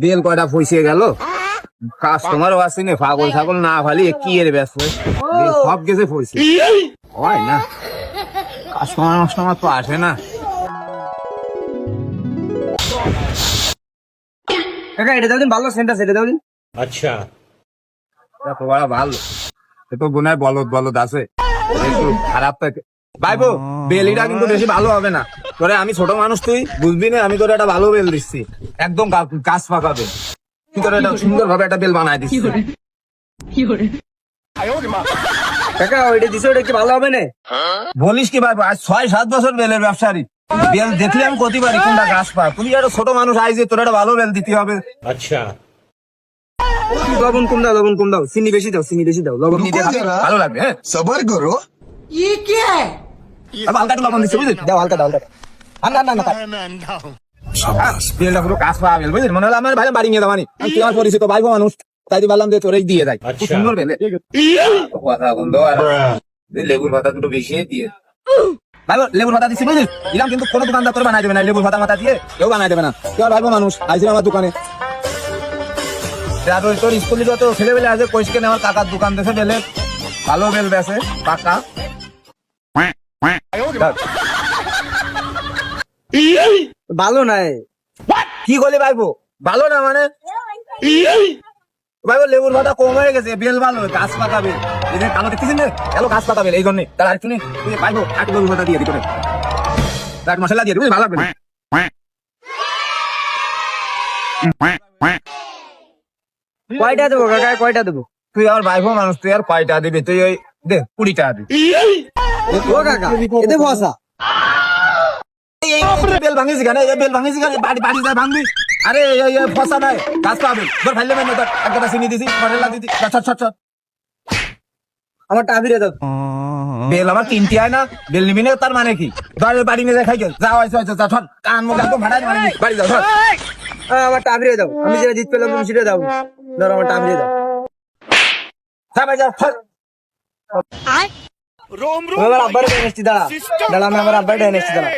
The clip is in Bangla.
বেল কয়টা ফইসে গেল? কাস্টমারও আসেনি ফাগল ছাগল না ফালি কি এর ব্যস্ত? সব কেসে ফইসে হয় না। কাস্টমার মাস্টমার তো আসে না। কাকা এটা দাও দিন ভালো সেন্টার সেটা দাও দিন। আচ্ছা। দেখো বড় ভালো। এ তো গুনায় বলদ বলদ আছে। একটু খারাপ থাকে ভাইবো বেলিটা কিন্তু বেশি ভালো হবে না। তোরে আমি ছোট মানুষ তুই বুঝবি না? আমি তোর একটা ভালো বেল দিচ্ছি। একদম গাছ পাকাবে তোর একটা সুন্দর ভাবে একটা বেল বানায় দিচ্ছি। ভালো গাছ একটা ছোট মানুষ তোর একটা ভালো বেল দিতে হবে। আচ্ছা। বেশি দাও ভালো লাগবে হ্যাঁ? হালকা। না না না না। পুরো কাজ পাওয়া বেল বুঝলি? মনে হলো আমার ভাই বাড়ি নিয়ে আমি তোমার পরিচিত ভাই মানুষ? তাই বললাম যে তোরাই দিয়ে যাই। আচ্ছা। সুন্দর বেলে। কথা বন্ধ আর লেবুর পাতা দুটো বেশি দিয়ে। ভাই লেবুর পাতা দিচ্ছি বুঝলি? দিলাম কিন্তু কোনো দোকানদার তোর বানাই দেবে না। লেবুর পাতা মাথা দিয়ে কেউ বানাই দেবে না। তুই আর ভাই বোন মানুষ আইছিল আমার দোকানে। আর তোর স্কুলে যত ছেলে বেলে আছে কইসকে আমার কাকার দোকান দেশে বেলে। ভালো বেল বেছে পাকা। ভালো নাই। কি করলি ভাইবো ভালো না মানে? ভাইবো লেবুর পাতা কম হয়ে গেছে বেল ভালো গাছ পাতা বেল এই কালো দেখতেছিস না কালো গাছ পাতা বেল এই জন্য। তার আরেকটু নেই ভাইবো এক লেবুর পাতা দিয়ে দিতে এক মশলা দিয়ে দিবি ভালো লাগবে কয়টা দেবো কাকা? কয়টা দেবো? তুই আমার ভাইবো মানুষ তুই আর কয়টা দিবি? তুই ওই দে কুড়িটা দিবি। ও কাকা এতে এই বেল ভাঙিস এই বেল ভাঙিস কেন? বাড়ি বাড়ি যায় ভাঙবি। আরে ফসা নাই। গাছ পাবে তোর ফাইলে মানে তোর একটা চিনি দিছি মশলা দিছি। ছট ছট ছট আমার টাবিরে দাও বেল আমার কিনতে হয় না। বেল নিবি না তার মানে কি? ধর বাড়ি নিয়ে খাই গেল যাও হয়েছে হয়েছে যা ছট কান মুখ একদম মানে বাড়ি যাও ছট আমার টাবিরে দাও আমি যেটা জিত পেলাম তুমি সেটা দাও। ধরো আমার টাবিরে দাও যা ভাই যাও ছট আমি আমার আব্বার দাঁড়া। দাঁড়া আমি আমার আব্বার দাঁড়া।